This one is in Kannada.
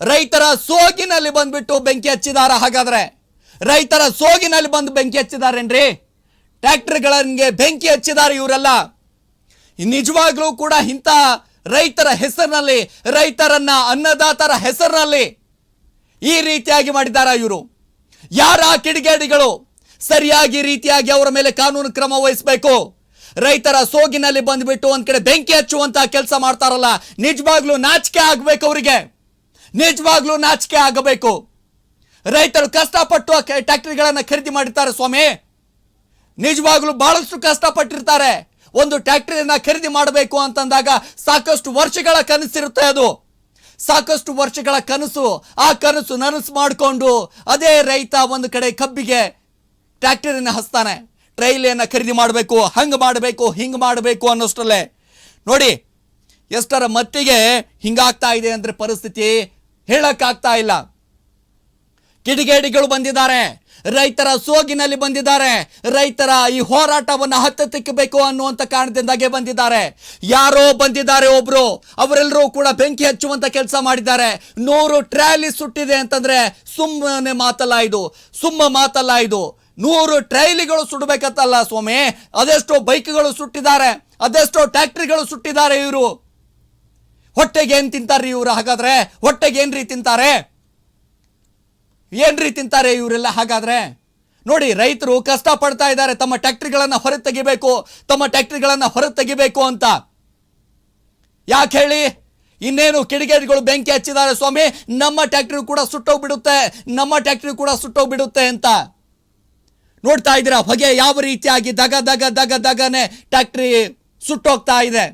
ರೈತರ ಸೋಗಿನಲ್ಲಿ ಬಂದ್ಬಿಟ್ಟು ಬೆಂಕಿ ಹಚ್ಚಿದಾರ ಹಾಗಾದ್ರೆ? ರೈತರ ಸೋಗಿನಲ್ಲಿ ಬಂದು ಬೆಂಕಿ ಹಚ್ಚಿದಾರೇನ್ರಿ? ಟ್ರ್ಯಾಕ್ಟರ್ಗಳಿಗೆ ಬೆಂಕಿ ಹಚ್ಚಿದಾರೆ ಇವರೆಲ್ಲ. ನಿಜವಾಗ್ಲೂ ಕೂಡ ಇಂಥ ರೈತರ ಹೆಸರಿನಲ್ಲಿ, ರೈತರನ್ನ ಅನ್ನದಾತರ ಹೆಸರಿನಲ್ಲಿ ಈ ರೀತಿಯಾಗಿ ಮಾಡಿದಾರ ಇವರು. ಯಾರ ಕಿಡಿಗೇಡಿಗಳು? ಸರಿಯಾಗಿ ರೀತಿಯಾಗಿ ಅವರ ಮೇಲೆ ಕಾನೂನು ಕ್ರಮ ವಹಿಸಬೇಕು. ರೈತರ ಸೋಗಿನಲ್ಲಿ ಬಂದ್ಬಿಟ್ಟು ಒಂದ್ ಕಡೆ ಬೆಂಕಿ ಹಚ್ಚುವಂತ ಕೆಲಸ ಮಾಡ್ತಾರಲ್ಲ, ನಿಜವಾಗ್ಲೂ ನಾಚಿಕೆ ಆಗ್ಬೇಕು ಅವರಿಗೆ. ನಿಜವಾಗ್ಲೂ ನಾಚಿಕೆ ಆಗಬೇಕು. ರೈತರು ಕಷ್ಟಪಟ್ಟು ಟ್ಯಾಕ್ಟರಿಗಳನ್ನ ಖರೀದಿ ಮಾಡಿರ್ತಾರೆ ಸ್ವಾಮಿ. ನಿಜವಾಗ್ಲೂ ಬಹಳಷ್ಟು ಕಷ್ಟಪಟ್ಟಿರ್ತಾರೆ. ಒಂದು ಟ್ಯಾಕ್ಟರಿಯನ್ನ ಖರೀದಿ ಮಾಡಬೇಕು ಅಂತಂದಾಗ ಸಾಕಷ್ಟು ವರ್ಷಗಳ ಕನಸಿರುತ್ತೆ ಅದು. ಸಾಕಷ್ಟು ವರ್ಷಗಳ ಕನಸು. ಆ ಕನಸು ನನಸು ಮಾಡಿಕೊಂಡು ಅದೇ ರೈತ ಒಂದು ಕಡೆ ಕಬ್ಬಿಗೆ ಟ್ಯಾಕ್ಟರಿನ ಹಸ್ತಾನೆ ಟ್ರೈಲಿಯನ್ನು ಖರೀದಿ ಮಾಡಬೇಕು, ಹಂಗೆ ಮಾಡಬೇಕು, ಹಿಂಗೆ ಮಾಡಬೇಕು ಅನ್ನೋಷ್ಟರಲ್ಲೇ. ನೋಡಿ, ಎಷ್ಟರ ಮತ್ತಿಗೆ ಹಿಂಗಾಗ್ತಾ ಇದೆ ಅಂದರೆ ಪರಿಸ್ಥಿತಿ ಹೇಳಕ್ಕಾಗ್ತಾ ಇಲ್ಲ. ಕಿಡಿಗೇಡಿಗಳು ಬಂದಿದ್ದಾರೆ. ರೈತರ ಸೋಗಿನಲ್ಲಿ ಬಂದಿದ್ದಾರೆ. ರೈತರ ಈ ಹೋರಾಟವನ್ನು ಹತ್ತಿಕ್ಕಬೇಕು ಅನ್ನುವಂಥ ಕಾರಣದಿಂದಾಗೆ ಬಂದಿದ್ದಾರೆ. ಯಾರೋ ಬಂದಿದ್ದಾರೆ ಒಬ್ರು. ಅವರೆಲ್ಲರೂ ಕೂಡ ಬೆಂಕಿ ಹಚ್ಚುವಂತ ಕೆಲಸ ಮಾಡಿದ್ದಾರೆ. ನೂರು ಟ್ರ್ಯಾಲಿ ಸುಟ್ಟಿದೆ ಅಂತಂದ್ರೆ ಸುಮ್ಮನೆ ಮಾತಲ್ಲ ಇದು. ಸುಮ್ಮ ಮಾತಲ್ಲ ಇದು. ನೂರು ಟ್ರೈಲಿಗಳು ಸುಡಬೇಕಂತಲ್ಲ ಸ್ವಾಮಿ. ಅದೆಷ್ಟೋ ಬೈಕ್ಗಳು ಸುಟ್ಟಿದ್ದಾರೆ. ಅದೆಷ್ಟೋ ಟ್ಯಾಕ್ಟ್ರಿಗಳು ಸುಟ್ಟಿದ್ದಾರೆ ಇವರು. ಹೊಟ್ಟೆಗೆ ಏನು ತಿಂತಾರ್ರಿ ಇವರು? ಹಾಗಾದ್ರೆ ಹೊಟ್ಟೆಗೆ ಏನ್ರಿ ತಿಂತಾರೆ? ಏನ್ರಿ ತಿಂತಾರೆ ಇವರೆಲ್ಲ ಹಾಗಾದ್ರೆ? ನೋಡಿ, ರೈತರು ಕಷ್ಟ ಪಡ್ತಾ ಇದ್ದಾರೆ. ತಮ್ಮ ಟ್ಯಾಕ್ಟ್ರಿಗಳನ್ನು ಹೊರ ತೆಗಿಬೇಕು ತಮ್ಮ ಟ್ಯಾಕ್ಟ್ರಿಗಳನ್ನು ಹೊರ ತೆಗಿಬೇಕು ಅಂತ. ಯಾಕೆ ಹೇಳಿ? ಇನ್ನೇನು ಕಿಡಿಗೇಡಿಗಳು ಬೆಂಕಿ ಹಚ್ಚಿದ್ದಾರೆ ಸ್ವಾಮಿ? ನಮ್ಮ ಟ್ಯಾಕ್ಟ್ರಿ ಕೂಡ ಸುಟ್ಟೋಗ್ಬಿಡುತ್ತೆ. ನಮ್ಮ ಟ್ಯಾಕ್ಟ್ರಿ ಕೂಡ ಸುಟ್ಟೋಗ್ಬಿಡುತ್ತೆ ಅಂತ. ನೋಡ್ತಾ ಇದ್ದೀರಾ? ಹೊಗೆ ಯಾವ ರೀತಿಯಾಗಿ ದಗ ದಗ ದಗ ದಗನೆ ಟ್ಯಾಕ್ಟ್ರಿ ಸುಟ್ಟೋಗ್ತಾ ಇದೆ.